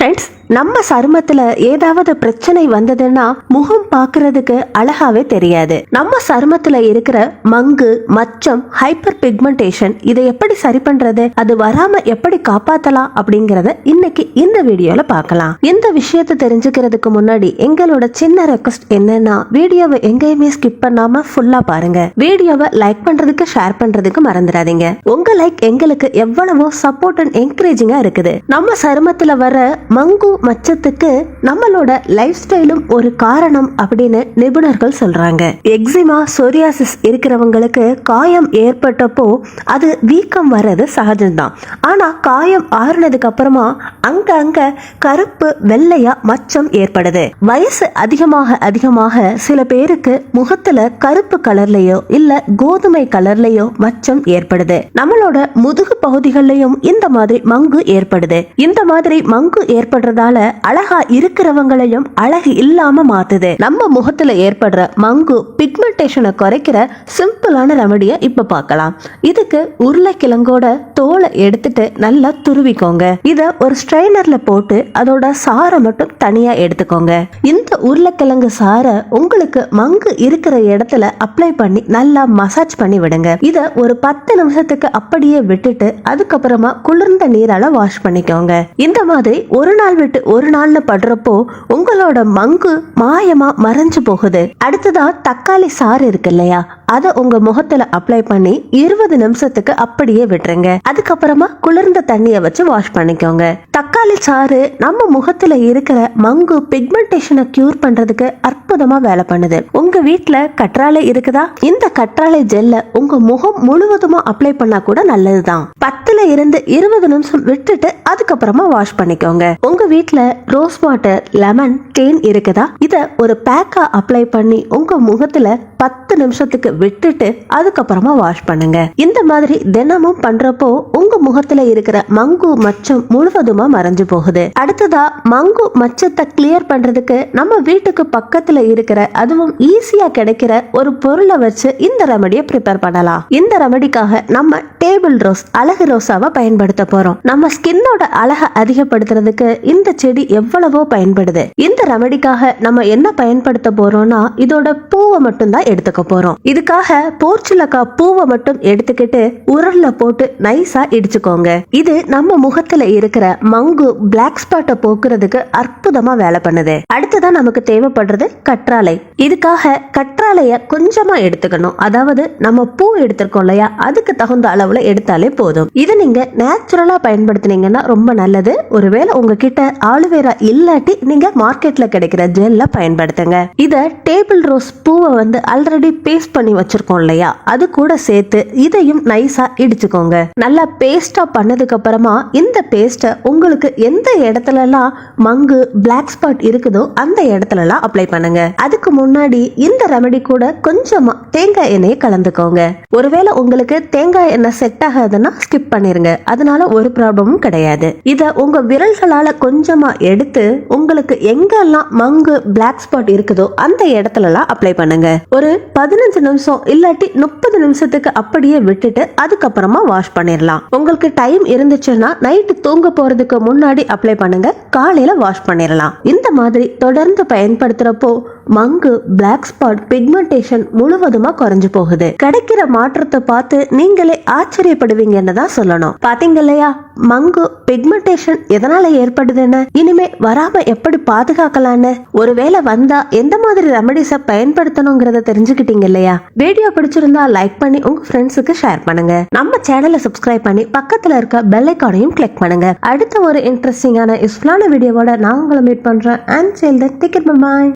Friends நம்ம சருமத்துல ஏதாவது பிரச்சனை வந்ததுன்னா முகம் பாக்குறதுக்கு அழகாவே தெரியாது. நம்ம சருமத்துல இருக்கிற மங்கு மச்சம் ஹைப்பர் பிக்மெண்டேஷன் இதை எப்படி சரி பண்றது? அது வராம எப்படி காப்பாத்தலாம் அப்படிங்கறத இன்னைக்கு இந்த வீடியோல பார்க்கலாம். இந்த விஷயத்தை தெரிஞ்சுக்கிறதுக்கு முன்னாடி எங்களோட சின்ன ரெக்வஸ்ட் என்னன்னா வீடியோவை எங்கேயுமே ஸ்கிப் பண்ணாம ஃபுல்லா பாருங்க. வீடியோவை லைக் பண்றதுக்கு ஷேர் பண்றதுக்கு மறந்துடாதீங்க. உங்க லைக் எங்களுக்கு எவ்வளவோ சப்போர்ட் அண்ட் என்கரேஜிங்கா இருக்குது. நம்ம சருமத்துல வர மங்கு மச்சத்துக்கு நம்மளோட லைஃப் ஸ்டைலும் ஒரு காரணம் அப்படின்னு நிபுணர்கள் சொல்றாங்க. எக்ஸிமா சோரியாசிஸ் இருக்கிறவங்களுக்கு காயம் ஏற்பட்டப்போ அது வீக்கம் வர்றது சகஜம்தான். ஆனா காயம் ஆறுனதுக்கு அப்புறமா அங்க அங்க கருப்பு வெள்ளையா மச்சம் ஏற்படுது. வயசு அதிகமாக அதிகமாக சில பேருக்கு முகத்துல கருப்பு கலர்லயோ இல்ல கோதுமை கலர்லயோ மச்சம் ஏற்படுது. நம்மளோட முதுகு பகுதிகளிலையும் இந்த மாதிரி மங்கு ஏற்படுது. இந்த மாதிரி மங்கு ஏற்படுறதால அழகா இருக்கிறவங்களையும் அழகு இல்லாம மாத்துது. நம்ம முகத்துல ஏற்படுற மங்கு பிக்மெண்டேஷனை குறைக்கிற சிம்பிளான ரெமடியை இப்ப பார்க்கலாம். இதுக்கு உருளைக்கிழங்கோட தோலை எடுத்துட்டு நல்லா துருவிக்கோங்க. இத ஒரு ஸ்ட்ரைனர்ல போட்டு அதோட சாரை மட்டும் தனியா எடுத்துக்கோங்க. இந்த உருளைக்கிழங்கு சாரை உங்களுக்கு மங்கு இருக்கிற இடத்துல அப்ளை பண்ணி நல்லா மசாஜ் பண்ணி விடுங்க. இத ஒரு பத்து நிமிஷத்துக்கு அப்படியே விட்டுட்டு அதுக்கப்புறமா குளிர்ந்த நீரால வாஷ் பண்ணிக்கோங்க. இந்த மாதிரி ஒரு நாள் விட்டு ஒரு நாள்னு படுறப்போ உங்களோட மங்கு மாயமா மறைஞ்சு போகுது. அடுத்ததா தக்காளி சாறு இருக்கு இல்லையா? அதை உங்க முகத்துல அப்ளை பண்ணி இருபது நிமிஷத்துக்கு அப்படியே விட்டுருங்க. அதுக்கப்புறமா குளிர்ந்த தண்ணிய வச்சு வாஷ் பண்ணிக்கோங்க. தக்காளி சாறு நம்ம முகத்துல இருக்கிற மங்கு பிக்மெண்டேஷனை கியூர் பண்றதுக்கு அற்புதமா வேலை பண்ணுது. உங்க வீட்ல கற்றாழை இருக்குதா? இந்த கற்றாழை ஜெல்ல உங்க முகம் முழுவதுமா அப்ளை பண்ணா கூட நல்லதுதான். பத்துல இருந்து இருபது நிமிஷம் விட்டுட்டு அதுக்கப்புறமா வாஷ் பண்ணிக்கோங்க. உங்க வீட்ல ரோஸ் வாட்டர் லெமன் தேன் இருக்குதா? இத ஒரு பேக்கா அப்ளை பண்ணி உங்க முகத்துல பத்து நிமிஷத்துக்கு விட்டுட்டு அதுக்கப்புறமா வாஷ் பண்ணுங்க. இந்த மாதிரி தினமும் பண்றப்போ உங்க முகத்துல இருக்கிற மங்கு மச்சம் முழுவதுமா மறைஞ்சு போகுது. அடுத்ததா மங்கு மச்சத்தை கிளியர் பண்றதுக்கு நம்ம வீட்டுக்கு பக்கத்துல இருக்கிற அதுவும் ஈஸியா கிடைக்கிற ஒரு பொருளை வச்சு இந்த ரெமடியை ப்ரிப்பேர் பண்ணலாம். இந்த ரெமடிக்காக நம்ம டேபிள் ரோஸ் அழகு ரோஸாவை பயன்படுத்த போறோம். நம்ம ஸ்கின்னோட அழகை அதிகப்படுத்துறதுக்கு இந்த செடி எவ்வளவோ பயன்படுது. இந்த ரெமடிக்காக நம்ம என்ன பயன்படுத்த போறோம்னா இதோட பூவை மட்டும் தான் எடுத்துக்க போறோம். இதுக்காக போர்ச்சுலக்கா பூவை மட்டும் எடுத்துக்கிட்டு உரல்ல போட்டு நைஸா இடிச்சுக்கோங்க. இது நம்ம முகத்துல இருக்கிற மங்கு பிளாக் ஸ்பாட்டை போக்குறதுக்கு அற்புதமா வேலை பண்ணுது. அடுத்ததான் நமக்கு தேவைப்படுறது கற்றாழை. இதுக்காக கற்றாழைய கொஞ்சமா எடுத்துக்கணும். அதாவது நம்ம பூ எடுத்திருக்கோம் இல்லையா? அதுக்கு தகுந்த அளவுல எடுத்தாலே போதும். இதை நீங்க நேச்சுரலா பயன்படுத்தினீங்கன்னா ரொம்ப நல்லது. ஒருவேளை உங்ககிட்ட ஆலுவேரா இல்லாட்டி நீங்க மார்க்கெட்ல கிடைக்கிற ஜெல்ல பயன்படுத்துங்க. இத டேபிள் ரோஸ் பூவை வந்து ஆல்ரெடி பேஸ்ட் பண்ணி வச்சிருக்கோம் இல்லையா? அது கூட சேர்த்து இதையும் நைஸா இடிச்சுக்கோங்க. நல்லா பேஸ்டா பண்ணதுக்கு அப்புறமா இந்த பேஸ்ட்டை உங்களுக்கு எந்த இடத்துலலாம் மங்கு பிளாக் ஸ்பாட் இருக்குதோ அந்த இடத்துலலாம் அப்ளை பண்ணுங்க. அதுக்கு முன்னாடி இந்த ரெமெடி கூட கொஞ்சமா தேங்காய் எண்ணெயை கலந்துக்கோங்க. ஒருவேளை உங்களுக்கு தேங்காய் எண்ணெய் செட் ஆகாதுன்னா ஸ்கிப் பண்ணிருங்க. அதனால ஒரு ப்ராப்ளமும் கிடையாது. இத உங்க விரல்களால கொஞ்சமா எடுத்து உங்களுக்கு எங்கெல்லாம் மங்கு பிளாக் ஸ்பாட் இருக்குதோ அந்த இடத்துலலாம் அப்ளை பண்ணுங்க. ஒரு பதினஞ்சு நிமிஷம் இல்லாட்டி முப்பது நிமிஷத்துக்கு அப்படியே விட்டுட்டு அதுக்கப்புறமா வாஷ் பண்ணிடலாம் உங்களுக்கு டைம் இருந்துச்சுன்னா நைட்டு தூங்க போறதுக்கு முன்னாடி அப்ளை பண்ணுங்க. காலையில வாஷ் பண்ணிடலாம் இந்த மாதிரி தொடர்ந்து பயன்படுத்துறப்போ மங்கு பிளாக் ஸ்பாட் பிக்மெண்டேஷன் முழுவதுமா குறைஞ்சு போகுது. கிடைக்கிற மாற்றத்தை பார்த்து நீங்களே ஆச்சரியப்படுவீங்கன்னு தான் சொல்லணும். பாத்தீங்க இல்லையா? மங்கு பிக்மெண்டேஷன் எதனால ஏற்படுதுன்னு? இனிமே வராம எப்படி பாதுகாக்கலான்னு? ஒருவேளை வந்தா எந்த மாதிரி ரெமடிஸ பயன்படுத்தணுங்கிறத தெரிஞ்சுக்கிட்டீங்க இல்லையா? வீடியோ பிடிச்சிருந்தா லைக் பண்ணி உங்க ஃப்ரெண்ட்ஸுக்கு ஷேர் பண்ணுங்க. நம்ம சேனலை சப்ஸ்கிரைப் பண்ணி பக்கத்துல இருக்க பெல் ஐக்கானையும் கிளிக் பண்ணுங்க. அடுத்த ஒரு இன்ட்ரெஸ்டிங்கான யூஸ்ஃபுல்லான வீடியோவோட நான் உங்களை மீட் பண்றேன். And sale ticket bye